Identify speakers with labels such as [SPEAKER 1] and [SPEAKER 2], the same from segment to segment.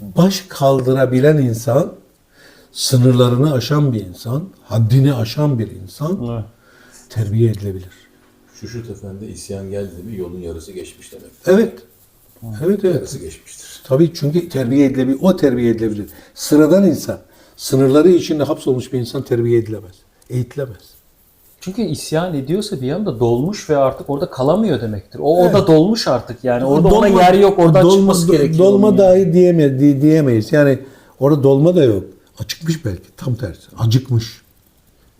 [SPEAKER 1] baş kaldırabilen insan, sınırlarını aşan bir insan, haddini aşan bir insan
[SPEAKER 2] Evet.
[SPEAKER 1] terbiye edilebilir.
[SPEAKER 3] Şuşut Efendi isyan geldi mi yolun yarısı geçmiş demek.
[SPEAKER 1] Evet. Evet evet.
[SPEAKER 3] Yarısı geçmiştir.
[SPEAKER 1] Tabii çünkü terbiye edilebilir. O terbiye edilebilir. Sıradan insan, sınırları içinde hapsolmuş bir insan terbiye edilemez. Eğitilemez.
[SPEAKER 2] Çünkü isyan ediyorsa bir anda dolmuş ve artık orada kalamıyor demektir. O
[SPEAKER 1] Evet.
[SPEAKER 2] orada dolmuş artık yani. Orada
[SPEAKER 1] Dolma-
[SPEAKER 2] ona yer yok. Oradan
[SPEAKER 1] dolma-
[SPEAKER 2] çıkması gerekiyor.
[SPEAKER 1] Dolma dahi diyeme, di- diyemeyiz. Yani orada dolma da yok. Acıkmış belki. Tam tersi. Acıkmış.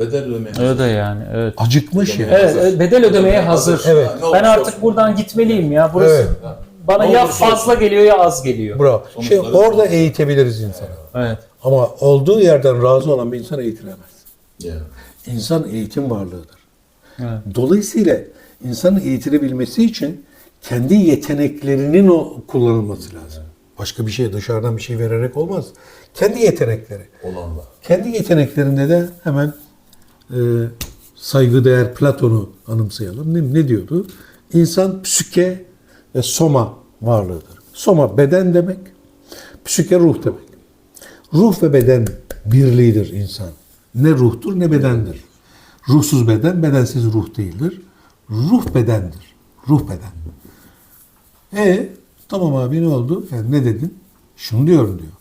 [SPEAKER 3] Bedel ödemeye
[SPEAKER 2] yani. Öyle yani. Evet.
[SPEAKER 1] Acıkmış yani.
[SPEAKER 2] Evet, evet, bedel ödemeye hazır.
[SPEAKER 1] Evet.
[SPEAKER 3] Ne
[SPEAKER 2] Ben artık
[SPEAKER 3] olsun.
[SPEAKER 2] buradan gitmeliyim ya. Burası
[SPEAKER 1] Evet.
[SPEAKER 2] bana
[SPEAKER 3] Ne
[SPEAKER 2] ya fazla geliyor ya az geliyor.
[SPEAKER 1] Bravo. Şey,
[SPEAKER 3] Sonuçları-
[SPEAKER 1] orada eğitebiliriz insanı.
[SPEAKER 2] Evet.
[SPEAKER 1] Ama olduğu yerden razı olan bir insan eğitilemez.
[SPEAKER 3] Ya.
[SPEAKER 1] İnsan eğitim varlığıdır.
[SPEAKER 2] Evet.
[SPEAKER 1] Dolayısıyla insanın eğitilebilmesi için kendi yeteneklerinin o kullanılması lazım. Başka bir şey dışarıdan bir şey vererek olmaz. Kendi yetenekleri.
[SPEAKER 3] Olanla.
[SPEAKER 1] Kendi yeteneklerinde de hemen e, saygıdeğer Platon'u anımsayalım. Ne, ne diyordu? İnsan psüke ve soma varlığıdır. Soma beden demek, psüke ruh demek. Ruh ve beden birliğidir insan. Ne ruhtur ne bedendir. Ruhsuz beden, bedensiz ruh değildir. Ruh bedendir. Ruh beden. E tamam abi ne oldu? Yani ne dedin? Şunu diyorum diyor.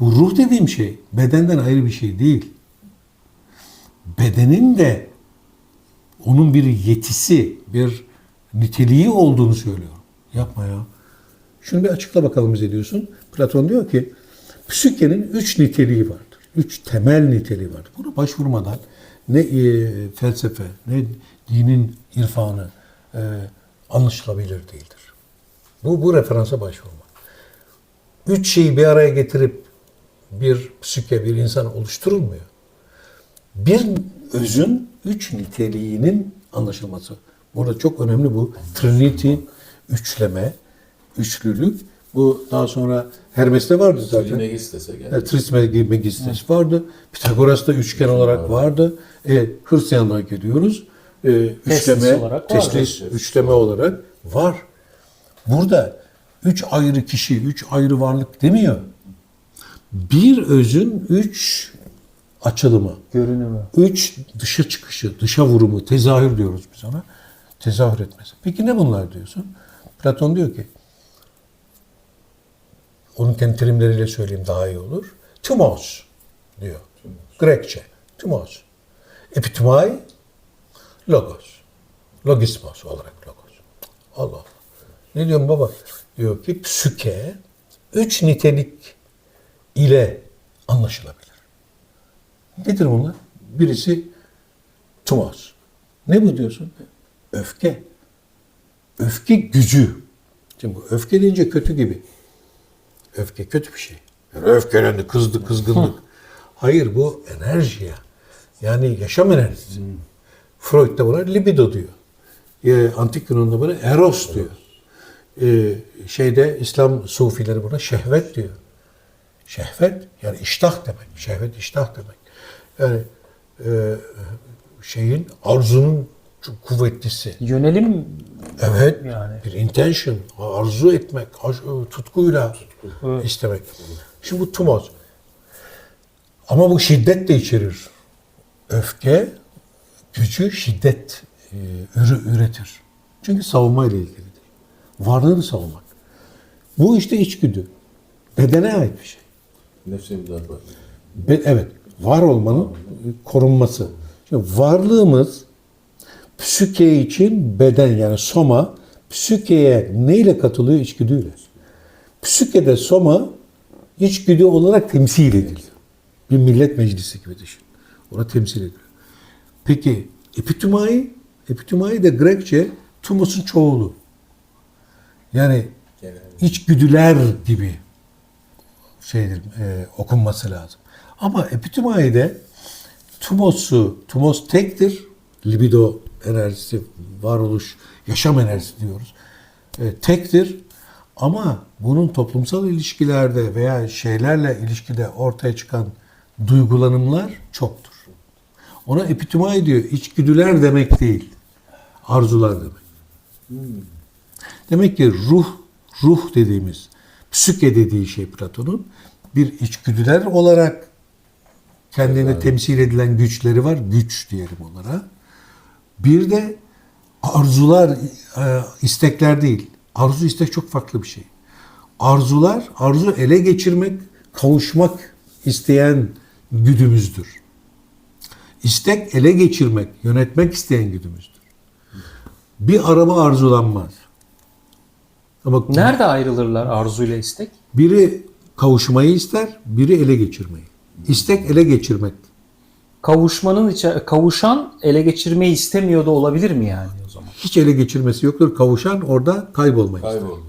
[SPEAKER 1] Bu ruh dediğim şey bedenden ayrı bir şey değil. Bedenin de onun bir yetisi, bir niteliği olduğunu söylüyorum. Yapma ya. Şunu bir açıkla bakalım bize diyorsun. Platon diyor ki psükenin üç niteliği vardır. Üç temel niteliği vardır. Buna başvurmadan ne e, felsefe, ne dinin irfanı e, anlaşılabilir değildir. Bu, bu referansa başvurma. Üç şeyi bir araya getirip bir psüke, bir insan oluşturulmuyor. Bir özün üç niteliğinin anlaşılması. Burada çok önemli bu. Trinity, üçleme, üçlülük. Bu daha sonra Hermes'te vardı zaten.
[SPEAKER 3] Trismegistus'e geldi.
[SPEAKER 1] E, Trismegistus vardı. Pitagoras'ta üçgen olarak vardı. E, Hristiyanlığa geliyoruz. E, üçleme,
[SPEAKER 2] olarak
[SPEAKER 1] teslis, üçleme olarak var. Burada üç ayrı kişi, üç ayrı varlık demiyor. Bir özün üç açılımı,
[SPEAKER 2] Görünümü.
[SPEAKER 1] üç dışa çıkışı, dışa vurumu, tezahür diyoruz biz ona. Tezahür etmesi. Peki ne bunlar diyorsun? Platon diyor ki, onun terimleriyle söyleyeyim daha iyi olur. Tumos diyor. Grekçe. Tumos. Epitimai, logos. Logismos olarak logos. Allah Allah. Ne diyorum baba? Diyor ki psüke üç nitelik ile anlaşılabilir. Nedir bunlar? Birisi tumos. Ne bu diyorsun? Öfke. Öfke gücü. Şimdi bu öfke deyince kötü gibi. Öfke kötü bir şey. Yani öfkelendi, kızdı, kızgınlık. Hayır bu enerji ya. Yani yaşam enerjisi. Freud da buna libido diyor. Ee, Antik Yunan'da buna eros diyor. Ee, şeyde İslam sufileri buna şehvet diyor. Şehvet yani iştah demek. Şehvet iştah demek. Yani e, şeyin arzunun çok kuvvetlisi.
[SPEAKER 2] Yönelim
[SPEAKER 1] Evet.
[SPEAKER 2] Yani.
[SPEAKER 1] Bir intention, arzu etmek, aş- tutkuyla
[SPEAKER 2] Evet.
[SPEAKER 1] istemek. Şimdi bu tumos. Ama bu şiddet de içerir. Öfke, gücü şiddet e, ürü, üretir. Çünkü savunma ile ilgilidir. Varlığını savunmak. Bu işte içgüdü. Bedene ait bir şey.
[SPEAKER 3] Nefse müdafaa.
[SPEAKER 1] Be- evet, var olmanın korunması. Şimdi varlığımız psüke için beden yani soma psükeye neyle katılıyor? İçgüdüyle. Psükede soma içgüdü olarak temsil ediliyor. Bir millet meclisi gibi düşün. Ona temsil ediliyor. Peki epitümai, epitümai de Grekçe tumosun çoğulu. Yani içgüdüler gibi şeydir, e, okunması lazım. Ama epitümai'de tumosu, tumos tektir. Libido enerjisi, varoluş, yaşam enerjisi diyoruz. E, tektir. Ama bunun toplumsal ilişkilerde veya şeylerle ilişkide ortaya çıkan duygulanımlar çoktur. Ona epitümai diyor. İçgüdüler demek değil. Arzular demek. Demek ki ruh, ruh dediğimiz, Psüke dediği şey Platon'un bir içgüdüler olarak kendine temsil edilen güçleri var. Güç diyelim onlara. Bir de arzular, e, istekler değil. Arzu istek çok farklı bir şey. Arzular, arzu ele geçirmek, kavuşmak isteyen güdümüzdür. İstek ele geçirmek, yönetmek isteyen güdümüzdür. Bir araba arzulanmaz. Ama
[SPEAKER 2] Nerede ayrılırlar arzu ile istek?
[SPEAKER 1] biri kavuşmayı ister, biri ele geçirmeyi. İstek ele geçirmek.
[SPEAKER 2] Kavuşmanın içe kavuşan ele geçirmeyi istemiyor da olabilir mi yani o zaman?
[SPEAKER 1] Hiç ele geçirmesi yoktur. Kavuşan orada kaybolmayı ister.
[SPEAKER 3] Kayboldu.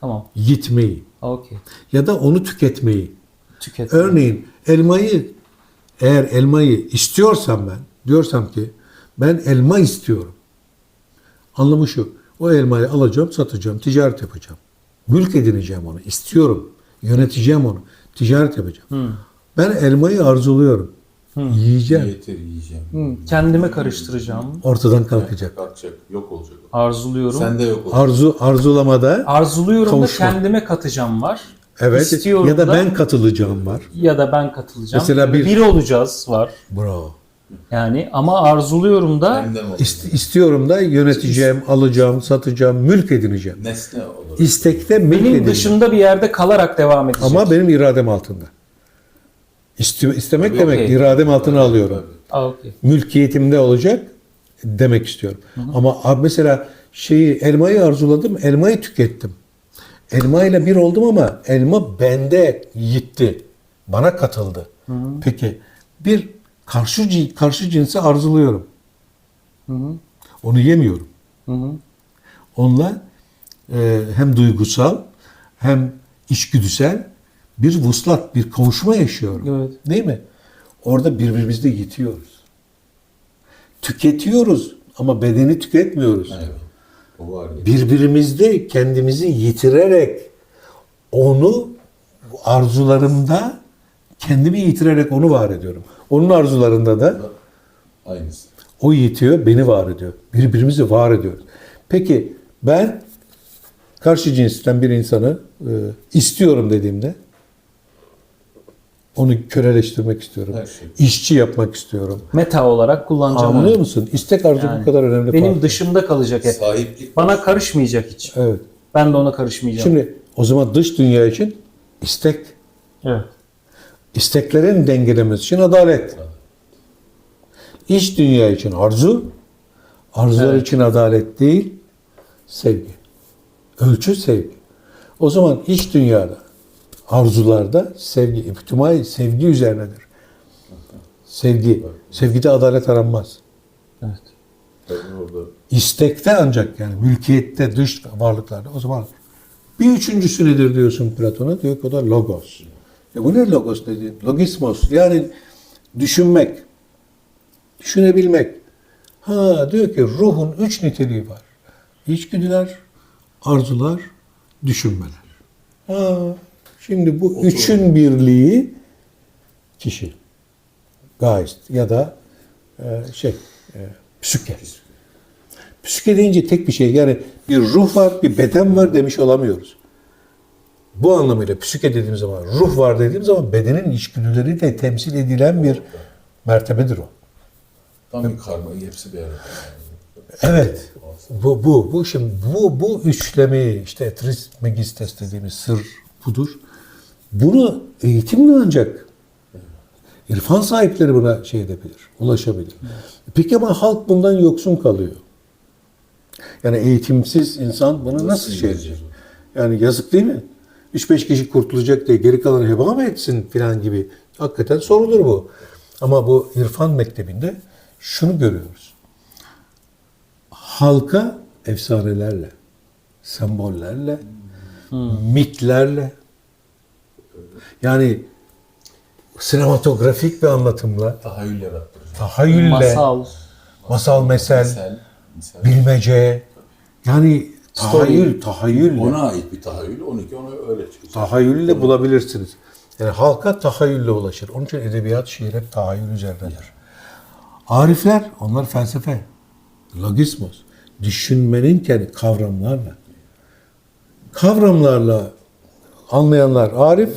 [SPEAKER 2] Tamam.
[SPEAKER 1] Gitmeyi
[SPEAKER 2] Okey.
[SPEAKER 1] ya da onu tüketmeyi.
[SPEAKER 2] Tüket.
[SPEAKER 1] Örneğin elmayı eğer elmayı istiyorsam ben diyorsam ki ben elma istiyorum. Anlamı şu. O elmayı alacağım, satacağım, ticaret yapacağım. Mülk edineceğim onu. istiyorum. Yöneteceğim onu. Ticaret yapacağım. Ben elmayı arzuluyorum. Yiyeceğim.
[SPEAKER 3] Yeter yiyeceğim.
[SPEAKER 2] Hı, kendime karıştıracağım.
[SPEAKER 1] Ortadan kalkacak.
[SPEAKER 3] Kalkacak. Yok olacak.
[SPEAKER 2] Arzuluyorum.
[SPEAKER 3] Sen de yok olacak.
[SPEAKER 1] Arzu arzulamada
[SPEAKER 2] Arzuluyorum
[SPEAKER 1] Kavuşma.
[SPEAKER 2] da kendime katacağım var.
[SPEAKER 1] evet
[SPEAKER 2] İstiyorum
[SPEAKER 1] ya da
[SPEAKER 2] da-
[SPEAKER 1] ben katılacağım var.
[SPEAKER 2] ya da ben katılacağım.
[SPEAKER 1] Mesela bir-
[SPEAKER 2] bir olacağız var.
[SPEAKER 1] Bravo.
[SPEAKER 2] Yani ama arzuluyorum da
[SPEAKER 3] Senden olacak.
[SPEAKER 1] İst- istiyorum da yöneteceğim, alacağım, satacağım, mülk edineceğim.
[SPEAKER 3] Nesne olur.
[SPEAKER 1] İstekte mülk
[SPEAKER 2] benim
[SPEAKER 1] edineceğim.
[SPEAKER 2] dışında bir yerde kalarak devam edecek.
[SPEAKER 1] Ama benim iradem altında. İsti- istemek
[SPEAKER 3] Tabii,
[SPEAKER 1] demek iradem altına alıyorum.
[SPEAKER 2] Aa, okey.
[SPEAKER 1] Mülkiyetimde olacak demek istiyorum. Ama abi mesela şeyi elmayı arzuladım, elmayı tükettim. Elmayla bir oldum ama elma bende gitti. Bana katıldı. Peki bir karşı karşı cinsi arzuluyorum. Onu yemiyorum.
[SPEAKER 2] Hı hı.
[SPEAKER 1] Onunla e, hem duygusal hem içgüdüsel bir vuslat, bir kavuşma yaşıyorum.
[SPEAKER 2] Evet.
[SPEAKER 1] Değil mi? Orada birbirimizde yitiyoruz. Tüketiyoruz ama bedeni tüketmiyoruz.
[SPEAKER 3] Evet. O var.
[SPEAKER 1] Birbirimizde kendimizi yitirerek onu arzularımda kendimi yitirerek onu var ediyorum. Onun arzularında da
[SPEAKER 3] Aynısı.
[SPEAKER 1] o yitiyor, beni var ediyor. Birbirimizi var ediyoruz. Peki ben karşı cinsten bir insanı e, istiyorum dediğimde onu köleleştirmek istiyorum.
[SPEAKER 3] Her şey.
[SPEAKER 1] İşçi yapmak istiyorum.
[SPEAKER 2] Meta olarak kullanacağım.
[SPEAKER 1] Anlıyor
[SPEAKER 2] onu.
[SPEAKER 1] musun? İstek arzu
[SPEAKER 2] Yani
[SPEAKER 1] bu kadar önemli.
[SPEAKER 2] Benim
[SPEAKER 1] fark.
[SPEAKER 2] dışımda kalacak hep.
[SPEAKER 3] Sahiplik.
[SPEAKER 2] Bana karışmayacak hiç.
[SPEAKER 1] Evet.
[SPEAKER 2] Ben de ona karışmayacağım.
[SPEAKER 1] Şimdi o zaman dış dünya için istek,
[SPEAKER 2] evet.
[SPEAKER 1] isteklerin dengelemesi için adalet. İç dünya için arzu, arzular
[SPEAKER 2] Evet.
[SPEAKER 1] için adalet değil, sevgi. Ölçü sevgi. O zaman iç dünyada, arzularda sevgi, iptimai sevgi üzerinedir. Sevgi. Sevgide adalet aranmaz.
[SPEAKER 2] Evet.
[SPEAKER 1] İstekte ancak yani mülkiyette, dış varlıklarda o zaman bir üçüncüsü nedir diyorsun Platon'a? Diyor ki o da logos. E bu ne logos dedi? Logismos. Yani düşünmek, düşünebilmek. Ha diyor ki ruhun üç niteliği var. İçgüdüler, arzular, düşünmeler. Ha, şimdi bu üçün birliği kişi. Geist ya da e, şey, e, psüke. Psüke deyince tek bir şey yani bir ruh var, bir beden var demiş olamıyoruz. Bu anlamıyla psüke dediğimiz zaman, ruh var dediğim zaman bedenin içgüdüleri de temsil edilen bir mertebedir o.
[SPEAKER 3] tam bir karma. Hepsi bir arada.
[SPEAKER 1] Evet. Bu, bu, bu şimdi bu, bu üçlemi işte Trismegistes dediğimiz sır budur. Bunu eğitimle ancak irfan sahipleri buna şey edebilir, ulaşabilir. Peki ama halk bundan yoksun kalıyor. Yani eğitimsiz insan bunu nasıl, şey edecek? Yani yazık değil mi? 3-5 kişi kurtulacak diye geri kalanı heba mı etsin filan gibi. Hakikaten sorulur bu. Ama bu irfan mektebinde şunu görüyoruz. Halka efsanelerle, sembollerle, mitlerle, yani sinematografik bir anlatımla,
[SPEAKER 3] Tahayyül yarattıracak.
[SPEAKER 1] tahayyülle, masal,
[SPEAKER 2] Masal.
[SPEAKER 1] mesel,
[SPEAKER 3] misal.
[SPEAKER 1] bilmece, yani tahayyül, tahayyül.
[SPEAKER 3] Ona ait bir tahayyül. 12 onu öyle çıkacak.
[SPEAKER 1] Tahayyülle bulabilirsiniz. Yani halka tahayyülle ulaşır. Onun için edebiyat, şiir hep tahayyül üzerinedir. Arifler, onlar felsefe. Logismos. Düşünmenin kendi kavramlarla. Kavramlarla anlayanlar arif,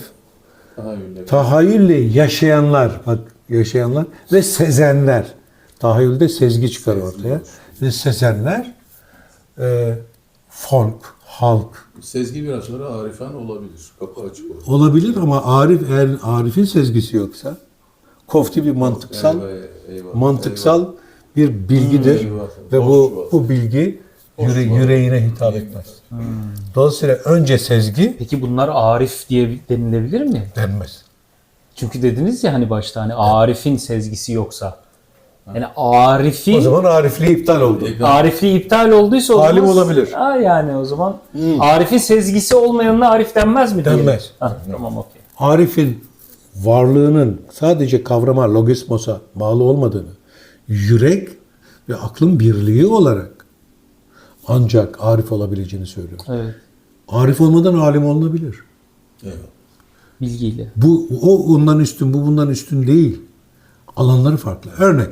[SPEAKER 3] Tahayyülle.
[SPEAKER 1] tahayyülle yaşayanlar, bak yaşayanlar ve sezenler. Tahayyülde sezgi çıkar ortaya. Ve sezenler e, folk, halk
[SPEAKER 3] Sezgi biraz sonra arifan olabilir. Kapı açık olur.
[SPEAKER 1] olabilir ama arif eğer arifin sezgisi yoksa kofti bir mantıksal
[SPEAKER 3] Eyvah, eyvah,
[SPEAKER 1] mantıksal bir bilgidir
[SPEAKER 3] Eyvah.
[SPEAKER 1] ve bu bu bilgi yüre, yüreğine hitap etmez. Dolayısıyla önce sezgi
[SPEAKER 2] Peki bunlar arif diye denilebilir mi?
[SPEAKER 1] denmez.
[SPEAKER 2] Çünkü dediniz ya hani başta hani Arif'in sezgisi yoksa. Yani Arif'in
[SPEAKER 1] O zaman arifliği iptal oldu.
[SPEAKER 2] Arifliği iptal olduysa o
[SPEAKER 1] Alim olabilir.
[SPEAKER 2] Ha yani o zaman Arif'in sezgisi olmayanına Arif denmez mi? diyelim?
[SPEAKER 1] Denmez.
[SPEAKER 2] Ha, tamam okey.
[SPEAKER 1] Arif'in varlığının sadece kavrama, logismosa bağlı olmadığını, yürek ve aklın birliği olarak ancak arif olabileceğini söylüyor.
[SPEAKER 2] Evet.
[SPEAKER 1] Arif olmadan alim olunabilir.
[SPEAKER 3] Eyvah.
[SPEAKER 2] Bilgiyle.
[SPEAKER 1] Bu o ondan üstün, bu bundan üstün değil. Alanları farklı. Örnek.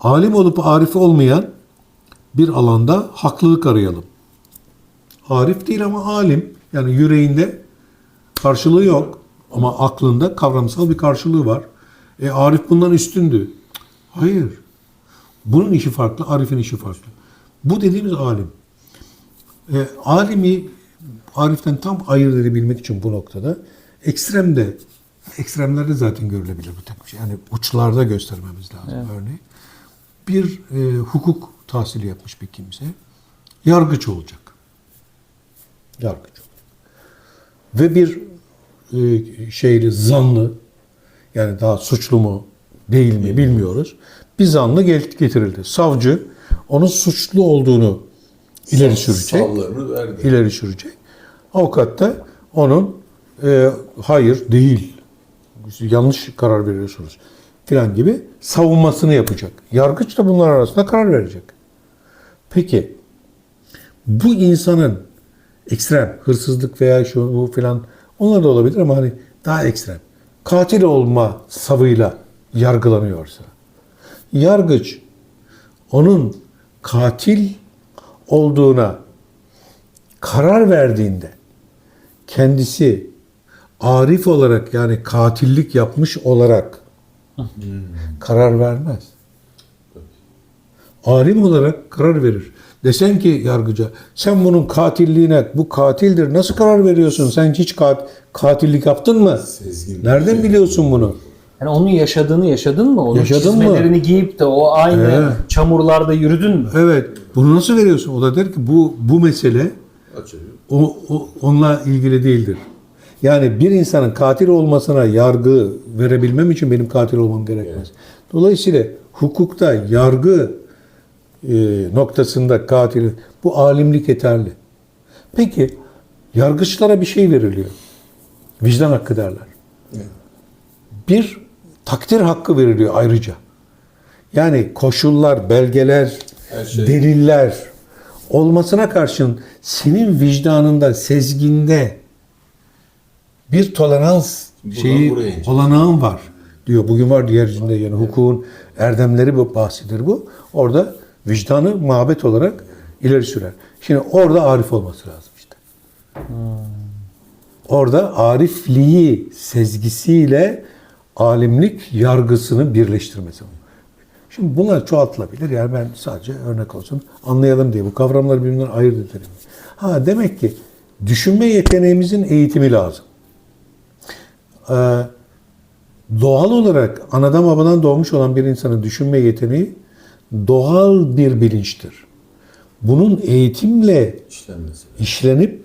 [SPEAKER 1] Alim olup arif olmayan bir alanda haklılık arayalım. Arif değil ama alim. Yani yüreğinde karşılığı yok ama aklında kavramsal bir karşılığı var. E Arif bundan üstündü. Hayır. Bunun işi farklı, Arif'in işi farklı. Bu dediğimiz alim. E, alimi Arif'ten tam ayırt edebilmek için bu noktada ekstremde, ekstremlerde zaten görülebilir bu takım şey. Yani uçlarda göstermemiz lazım örneğin. Bir e, hukuk tahsili yapmış bir kimse yargıç olacak. Yargıç olacak. Ve bir e, şeyli zanlı yani daha suçlu mu değil mi bilmiyoruz. Bir zanlı getirildi. Savcı onun suçlu olduğunu ileri sürecek ileri sürecek. Avukat da onun e, hayır değil, yanlış karar veriyorsunuz filan gibi savunmasını yapacak. Yargıç da bunlar arasında karar verecek. Peki bu insanın ekstrem, hırsızlık veya şu bu filan onlar da olabilir ama hani daha ekstrem. Katil olma savıyla yargılanıyorsa yargıç onun katil olduğuna karar verdiğinde kendisi arif olarak yani katillik yapmış olarak karar vermez. Alim olarak karar verir. Desen ki yargıca sen bunun katilliğine bu katildir nasıl karar veriyorsun? Sen hiç kat, katillik yaptın mı?
[SPEAKER 3] Sezgin.
[SPEAKER 1] Nereden biliyorsun bunu?
[SPEAKER 2] Yani onun yaşadığını yaşadın mı? Onun
[SPEAKER 1] Yaşadın mı?
[SPEAKER 2] çizmelerini giyip de o aynı
[SPEAKER 1] Evet.
[SPEAKER 2] çamurlarda yürüdün mü?
[SPEAKER 1] Evet. Bunu nasıl veriyorsun? O da der ki bu bu mesele
[SPEAKER 3] Açıyor.
[SPEAKER 1] o, o onunla ilgili değildir. Yani bir insanın katil olmasına yargı verebilmem için benim katil olmam gerekmez. Dolayısıyla hukukta yargı e, noktasında katil bu alimlik yeterli. Peki yargıçlara bir şey veriliyor. Vicdan hakkı derler.
[SPEAKER 3] Evet.
[SPEAKER 1] Bir takdir hakkı veriliyor ayrıca. Yani koşullar, belgeler,
[SPEAKER 3] Her şey.
[SPEAKER 1] deliller olmasına karşın senin vicdanında, sezginde bir tolerans
[SPEAKER 3] Buradan
[SPEAKER 1] şeyi olanağın var diyor. Bugün var diğerinde yani hukukun erdemleri bu bahsidir bu. Orada vicdanı mabet olarak ileri sürer. Şimdi orada arif olması lazım işte. Orada arifliği sezgisiyle alimlik yargısını birleştirmesi. Şimdi bunlar çoğaltılabilir. Yani ben sadece örnek olsun anlayalım diye bu kavramları birbirinden ayırt edelim. Ha demek ki düşünme yeteneğimizin eğitimi lazım. Ee, doğal olarak anadan babadan doğmuş olan bir insanın düşünme yeteneği doğal bir bilinçtir. Bunun eğitimle
[SPEAKER 3] İşlenmesi.
[SPEAKER 1] işlenip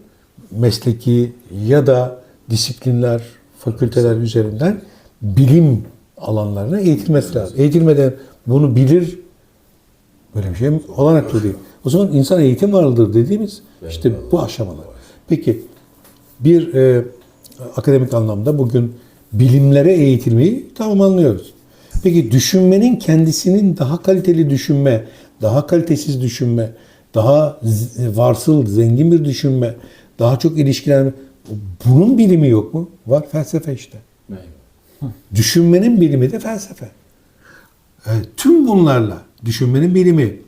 [SPEAKER 1] mesleki ya da disiplinler, fakülteler üzerinden bilim alanlarına eğitilmesi lazım. Eğitilmeden bunu bilir böyle bir şey olanaklı değil. O zaman insan eğitim varlıdır dediğimiz işte bu aşamalar. Peki bir e, akademik anlamda bugün bilimlere eğitilmeyi tamam anlıyoruz. Peki düşünmenin kendisinin daha kaliteli düşünme, daha kalitesiz düşünme, daha varsıl, zengin bir düşünme, daha çok ilişkilenme. Bunun bilimi yok mu? Var felsefe işte. Düşünmenin bilimi de felsefe. E, tüm bunlarla düşünmenin bilimi,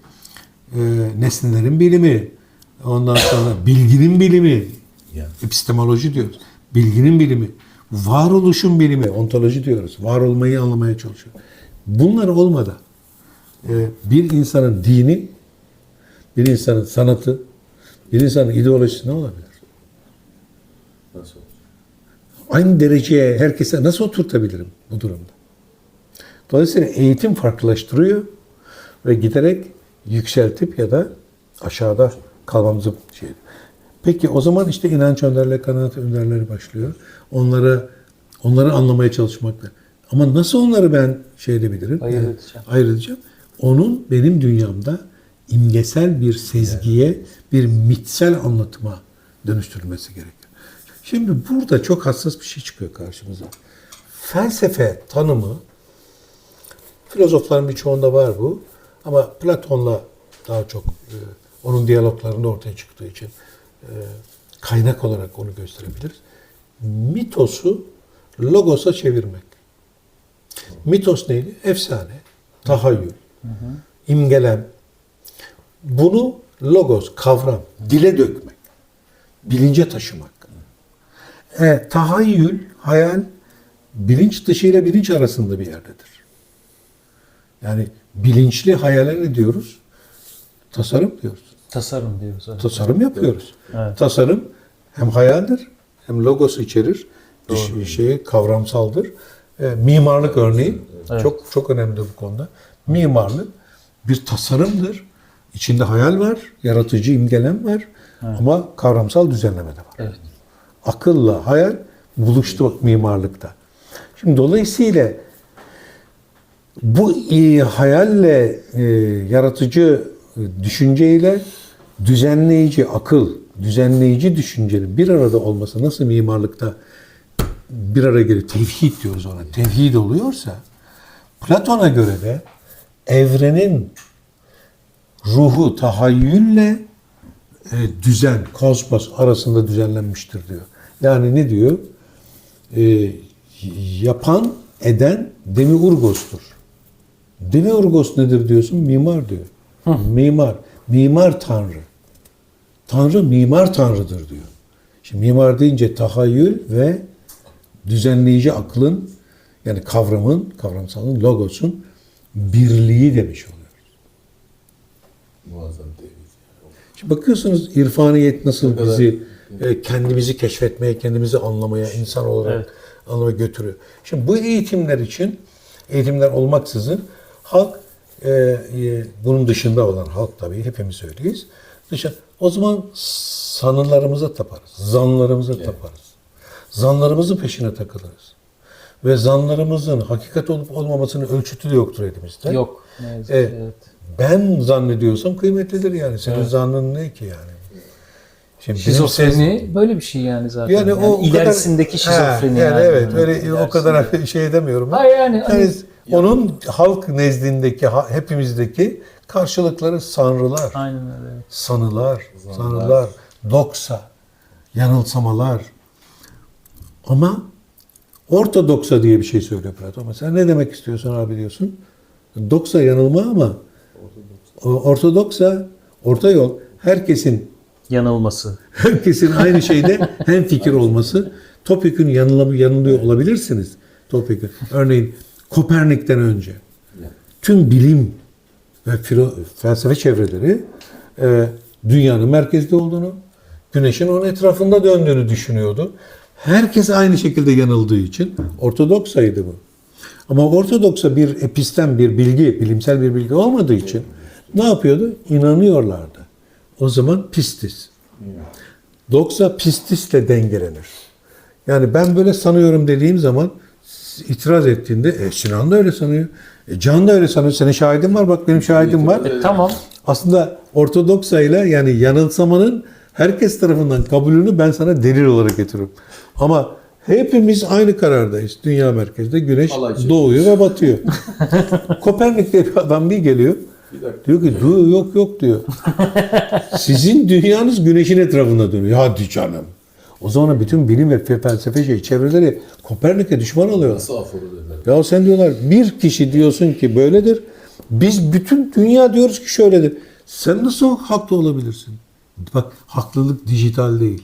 [SPEAKER 1] e, nesnelerin bilimi, ondan sonra bilginin bilimi, epistemoloji diyoruz. bilginin bilimi, varoluşun bilimi, ontoloji diyoruz. Var olmayı anlamaya çalışıyor. Bunlar olmadan e, bir insanın dini, bir insanın sanatı, bir insanın ideolojisi ne olabilir?
[SPEAKER 3] Nasıl?
[SPEAKER 1] Aynı dereceye herkese nasıl oturtabilirim bu durumda? Dolayısıyla eğitim farklılaştırıyor ve giderek yükseltip ya da aşağıda kalmamızı şey. Peki o zaman işte inanç önderleri, kanaat önderleri başlıyor. Onları onları anlamaya çalışmakla. Ama nasıl onları ben şey edebilirim?
[SPEAKER 2] Ayırt edeceğim.
[SPEAKER 1] ayırt edeceğim. Onun benim dünyamda imgesel bir sezgiye, bir mitsel anlatıma dönüştürülmesi gerekiyor. Şimdi burada çok hassas bir şey çıkıyor karşımıza. Felsefe tanımı filozofların birçoğunda var bu. Ama Platon'la daha çok e, onun diyaloglarında ortaya çıktığı için e, kaynak olarak onu gösterebiliriz. Mitosu logosa çevirmek. Mitos neydi? Efsane, tahayyül, imgelem. Bunu logos, kavram, dile dökmek, bilince taşımak. E, tahayyül, hayal, bilinç dışı ile bilinç arasında bir yerdedir. Yani bilinçli hayale ne diyoruz? Tasarım diyoruz.
[SPEAKER 2] Tasarım diyoruz. evet.
[SPEAKER 1] Tasarım yapıyoruz.
[SPEAKER 2] Evet.
[SPEAKER 1] Tasarım hem hayaldir hem logosu içerir. Dış, şey kavramsaldır. E, mimarlık örneği
[SPEAKER 2] Evet.
[SPEAKER 1] çok çok önemli bu konuda. Mimarlık bir tasarımdır. İçinde hayal var, yaratıcı imgelem var ama kavramsal düzenleme de var.
[SPEAKER 2] Evet.
[SPEAKER 1] Akılla hayal buluştu bak mimarlıkta. Şimdi dolayısıyla bu e, hayalle e, yaratıcı düşünceyle düzenleyici akıl, düzenleyici düşüncenin bir arada olması nasıl mimarlıkta bir araya geliyor? Tevhid diyoruz ona. Tevhid oluyorsa Platon'a göre de evrenin ruhu tahayyülle e, düzen, kosmos arasında düzenlenmiştir diyor. Yani ne diyor? E, yapan, eden demiurgostur. Demiurgos nedir diyorsun? Mimar diyor. Mimar. Mimar tanrı. Tanrı mimar tanrıdır diyor. Şimdi mimar deyince tahayyül ve düzenleyici aklın yani kavramın, kavramsalın, logosun birliği demiş oluyor.
[SPEAKER 3] Muazzam tevhid.
[SPEAKER 1] Şimdi bakıyorsunuz irfaniyet nasıl bizi e, kendimizi keşfetmeye, kendimizi anlamaya, insan olarak
[SPEAKER 2] Evet.
[SPEAKER 1] anlamaya götürüyor. Şimdi bu eğitimler için, eğitimler olmaksızın halk, e, e, bunun dışında olan halk tabii hepimiz öyleyiz. Dışa, o zaman sanılarımıza taparız, zanlarımıza taparız. Zanlarımızın peşine takılırız. Ve zanlarımızın hakikat olup olmamasının ölçütü de yoktur elimizde.
[SPEAKER 2] Yok. Ne yazık
[SPEAKER 1] Evet.
[SPEAKER 2] evet.
[SPEAKER 1] Ben zannediyorsam kıymetlidir yani. Senin
[SPEAKER 2] Evet.
[SPEAKER 1] zannın ne ki yani? Şimdi
[SPEAKER 2] Şizofreni böyle bir şey yani zaten.
[SPEAKER 1] yani,
[SPEAKER 2] Yani,
[SPEAKER 1] o,
[SPEAKER 2] ilerisindeki
[SPEAKER 1] kadar,
[SPEAKER 2] şizofreni
[SPEAKER 1] Ha, yani,
[SPEAKER 2] yani.
[SPEAKER 1] evet
[SPEAKER 2] Hani
[SPEAKER 1] öyle o kadar şey edemiyorum. ben.
[SPEAKER 2] Ha yani hani-
[SPEAKER 1] Yani onun halk nezdindeki hepimizdeki karşılıkları sanrılar,
[SPEAKER 2] Aynen öyle.
[SPEAKER 1] sanılar,
[SPEAKER 3] Zanlar.
[SPEAKER 1] sanılar, doksa, yanılsamalar. Ama ortodoksa diye bir şey söylüyor Platon. Mesela ne demek istiyorsun abi diyorsun? Doksa yanılma ama ortodoksa orta yol herkesin
[SPEAKER 2] Yanılması.
[SPEAKER 1] herkesin aynı şeyde hem fikir olması. Topik'in yanılamı yanılıyor olabilirsiniz. Topik'in. Örneğin Kopernik'ten önce tüm bilim ve felsefe çevreleri e, dünyanın merkezde olduğunu, güneşin onun etrafında döndüğünü düşünüyordu. Herkes aynı şekilde yanıldığı için ortodoksaydı bu. Ama ortodoksa bir epistem, bir bilgi, bilimsel bir bilgi olmadığı için ne yapıyordu? İnanıyorlardı. O zaman pistis. Doksa pistisle dengelenir. Yani ben böyle sanıyorum dediğim zaman itiraz ettiğinde e, Sinan da öyle sanıyor. E, Can da öyle sanıyor. Senin şahidin var bak benim şahidim var.
[SPEAKER 2] E, tamam.
[SPEAKER 1] Aslında ortodoksayla yani yanılsamanın herkes tarafından kabulünü ben sana delil olarak getiriyorum. Ama hepimiz aynı karardayız. Dünya merkezde güneş doğuyor ve batıyor. Kopernik diye bir adam bir geliyor.
[SPEAKER 3] Bir dakika.
[SPEAKER 1] Diyor ki "Du- yok yok diyor. Sizin dünyanız güneşin etrafında dönüyor. Hadi canım. O zaman bütün bilim ve felsefe şey çevreleri Kopernik'e düşman oluyorlar.
[SPEAKER 3] Nasıl?
[SPEAKER 1] Ya sen diyorlar bir kişi diyorsun ki böyledir. Biz bütün dünya diyoruz ki şöyledir. Sen nasıl haklı olabilirsin? Bak haklılık dijital değil.